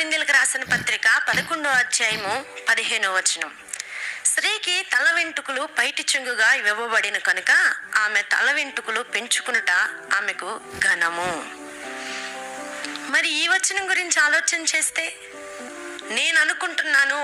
కొరిందీలకు రాసిన పత్రిక పదకొండో అధ్యాయము పదిహేనో వచనం. స్త్రీకి తల వెంట్రుకలు పైటి చెంగుగా ఇవ్వబడిన కనుక ఆమె తల వెంట్రుకలు పెంచుకునుట ఆమెకు ఘనము. మరి ఈ వచనం గురించి ఆలోచన చేస్తే నేను అనుకుంటున్నాను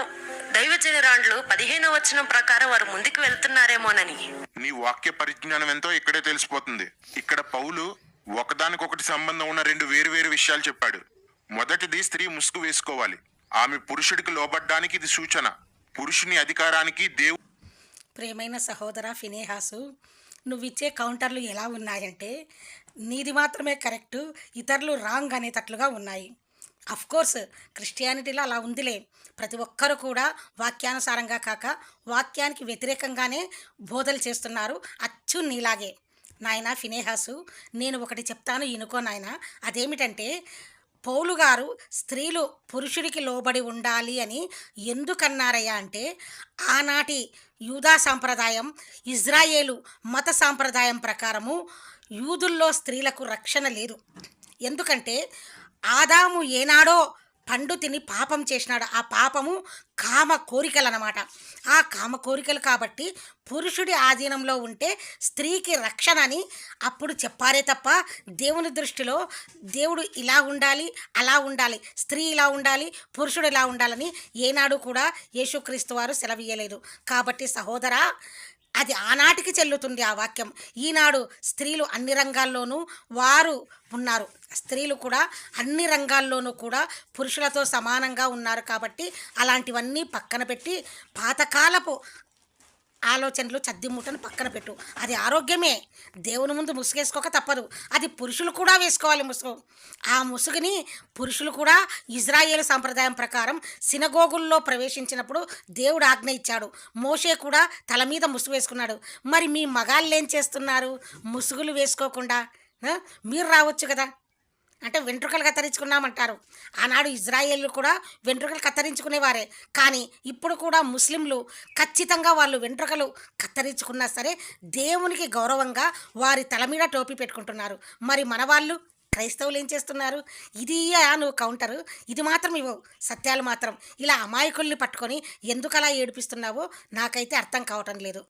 దైవజనరాండ్లు పదిహేనో వచనం ప్రకారం వారు ముందుకు వెళ్తున్నారేమోనని. నీ వాక్య పరిజ్ఞానం ఎంతో ఇక్కడే తెలిసిపోతుంది. ఇక్కడ పౌలు ఒకదానికొకటి సంబంధం ఉన్న రెండు వేరు వేరు విషయాలు చెప్పాడు. మొదటిది స్త్రీ ముసుగు వేసుకోవాలి. ఆమె పురుషుడికి లోబడ్డానికి ఇది సూచన. పురుషుని అధికారానికి దేవు ప్రేమైన సహోదర ఫినేహాసు నువ్విచ్చే కౌంటర్లు ఎలా ఉన్నాయంటే నీది మాత్రమే కరెక్టు ఇతరులు రాంగ్ అనేటట్లుగా ఉన్నాయి. అఫ్ కోర్స్ క్రిస్టియానిటీలో అలా ఉందిలే. ప్రతి ఒక్కరు కూడా వాక్యానుసారంగా కాక వాక్యానికి వ్యతిరేకంగానే బోధలు చేస్తున్నారు. అచ్చు నీలాగే. నాయన ఫినేహాసు నేను ఒకటి చెప్తాను ఇనుకో నాయన. అదేమిటంటే పౌలు గారు స్త్రీలు పురుషుడికి లోబడి ఉండాలి అని ఎందుకన్నారయ్యా అంటే ఆనాటి యూదా సాంప్రదాయం ఇజ్రాయేలు మత సాంప్రదాయం ప్రకారము యూదుల్లో స్త్రీలకు రక్షణ లేదు. ఎందుకంటే ఆదాము ఏనాడో పండు తిని పాపం చేసినాడు. ఆ పాపము కామ కోరికలు అనమాట ఆ కామ కోరికలు కాబట్టి పురుషుడి ఆధీనంలో ఉంటే స్త్రీకి రక్షణ అని అప్పుడు చెప్పారే తప్ప దేవుని దృష్టిలో దేవుడు ఇలా ఉండాలి అలా ఉండాలి స్త్రీ ఇలా ఉండాలి పురుషుడు ఇలా ఉండాలని ఏనాడు కూడా యేసుక్రీస్తు వారు సెలవీయలేదు కాబట్టి సహోదరా అది ఆనాటికి చెల్లుతుంది ఆ వాక్యం. ఈనాడు స్త్రీలు అన్ని రంగాల్లోనూ వారు ఉన్నారు. స్త్రీలు కూడా అన్ని రంగాల్లోనూ కూడా పురుషులతో సమానంగా ఉన్నారు కాబట్టి అలాంటివన్నీ పక్కన పెట్టి పాతకాలపు ఆలోచనలు చద్దిమూటను పక్కన పెట్టు. అది ఆరోగ్యమే. దేవుని ముందు ముసుగేసుకోక తప్పదు. అది పురుషులు కూడా వేసుకోవాలి ముసుగు. ఆ ముసుగుని పురుషులు కూడా ఇజ్రాయేల్ సాంప్రదాయం ప్రకారం సినగోగుల్లో ప్రవేశించినప్పుడు దేవుడు ఆజ్ఞ ఇచ్చాడు. మోషే కూడా తల మీద ముసుగు వేసుకున్నాడు. మరి మీ మగాళ్ళు ఏం చేస్తున్నారు? ముసుగులు వేసుకోకుండా మీరు రావచ్చు కదా? అంటే వెంట్రుకలు కత్తిరించుకున్నామంటారు. ఆనాడు ఇజ్రాయేళ్ళు కూడా వెంట్రుకలు కత్తిరించుకునేవారే. కానీ ఇప్పుడు కూడా ముస్లింలు ఖచ్చితంగా వాళ్ళు వెంట్రుకలు కత్తిరించుకున్నా సరే దేవునికి గౌరవంగా వారి తల మీద టోపీ పెట్టుకుంటున్నారు. మరి మన వాళ్ళు క్రైస్తవులు ఏం చేస్తున్నారు? ఇది నువ్వు కౌంటరు. ఇది మాత్రం ఇవ్వవు సత్యాలు మాత్రం. ఇలా అమాయకుల్ని పట్టుకొని ఎందుకు అలా ఏడిపిస్తున్నావో నాకైతే అర్థం కావటం లేదు.